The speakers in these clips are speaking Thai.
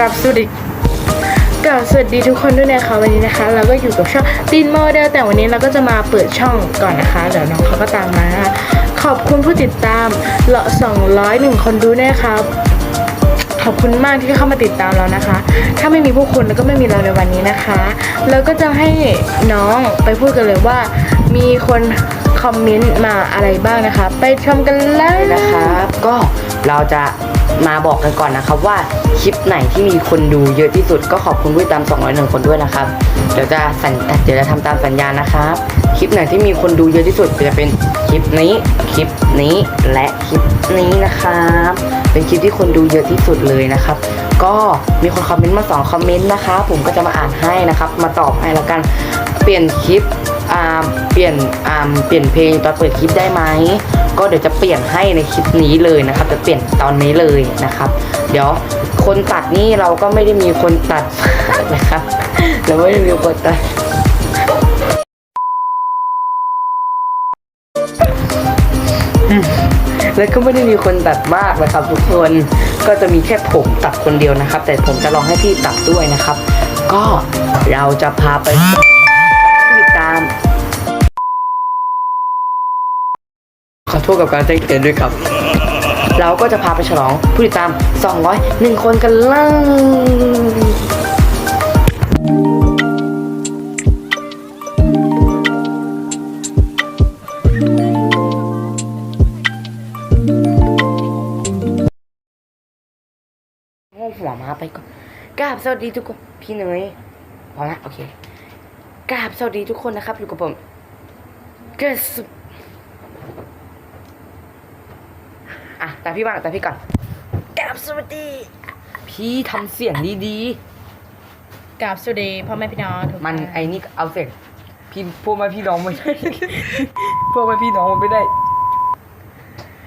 รับสวัสดีกราบสวัสดีทุกคนด้วยนะคะวันนี้นะคะ เราก็อยู่กับช่องตินโมเดลแต่วันนี้เราก็จะมาเปิดช่องก่อนนะคะเดี๋ยวน้องเขาก็ตามมานะคะขอบคุณผู้ติดตามเลาะ201 คนดูด้วยนะครับขอบคุณมากที่เข้ามาติดตามเรานะคะ ถ้าไม่มีพวกคุณแล้วก็ไม่มีเราในวันนี้นะคะ แล้วก็จะให้น้องไปพูดกันเลยว่า มีคนคอมเมนต์มาอะไรบ้างนะคะ ไปชมกันเลยนะคะครับ ก็เราจะ มาบอกกันก่อนนะครับว่าคลิปไหนที่มีคนดูเยอะที่สุดก็ขอบคุณผู้ติดตาม 201 คนด้วยนะครับ เดี๋ยวจะสัญเดี๋ยวจะทำตามสัญญานะครับ คลิปไหนที่มีคนดูเยอะที่สุดจะเป็นคลิปนี้ คลิปนี้ และคลิปนี้นะครับ เป็นคลิปที่คนดูเยอะที่สุดเลยนะครับ ก็มีคนคอมเมนต์มาสองคอมเมนต์นะคะ ผมก็จะมาอ่านให้นะครับ มาตอบให้แล้วกัน เปลี่ยนคลิป อ่าเปลี่ยนอ่าเปลี่ยนเพลงตอนเปิดคลิปได้ไหมก็เดี๋ยวจะเปลี่ยนให้ในคลิปนี้เลยนะครับจะเปลี่ยนตอนนี้เลยนะครับ เดี๋ยวคนตัดนี่เราก็ไม่ได้มีคนตัดนะครับเราไม่ได้มีคนตัดแล้วก็ไม่ได้มีคนตัดมากนะครับ ทุกคนก็จะมีแค่ผมตัดคนเดียวนะครับ แต่ผมจะลองให้พี่ตัดด้วยนะครับ ก็เราจะพาไป ขอโทษกับการแจ้งเตือนด้วยครับ เราก็จะพาไปฉลองผู้ติดตาม 201 คนกันเลยห้องหัวมาไปก่อนกราบสวัสดีทุกคน พี่เนยพอละโอเค กราบสวัสดีทุกคนนะครับ อยู่กับผมเกิดสุอะแต่พี่บ้างแต่พี่ก่อนกราบสวัสดี พี่ทำเสียงดีกราบสวัสดีพ่อแม่พี่น้องทุกๆ มันไอ้นี่เอาเสียงพี่พวกมาพี่น้องไม่ได้ พวกมาพี่น้องมันไม่ได้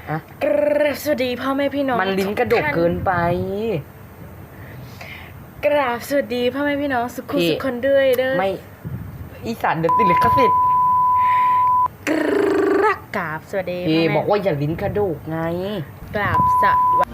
อะกราบสวัสดีพ่อแม่พี่น้องมันลิ้นกระดกเกินไป กราบสวัสดีพ่อแม่พี่น้องสุขุพี่ สุขคนด้วยเด้อไม่ อีสานเดือดติดลิขสิทธิ์กราบกราบสวัสดีพี่พ่แม่บอกว่าอย่าลิ้นกระดกไง กราบสวัส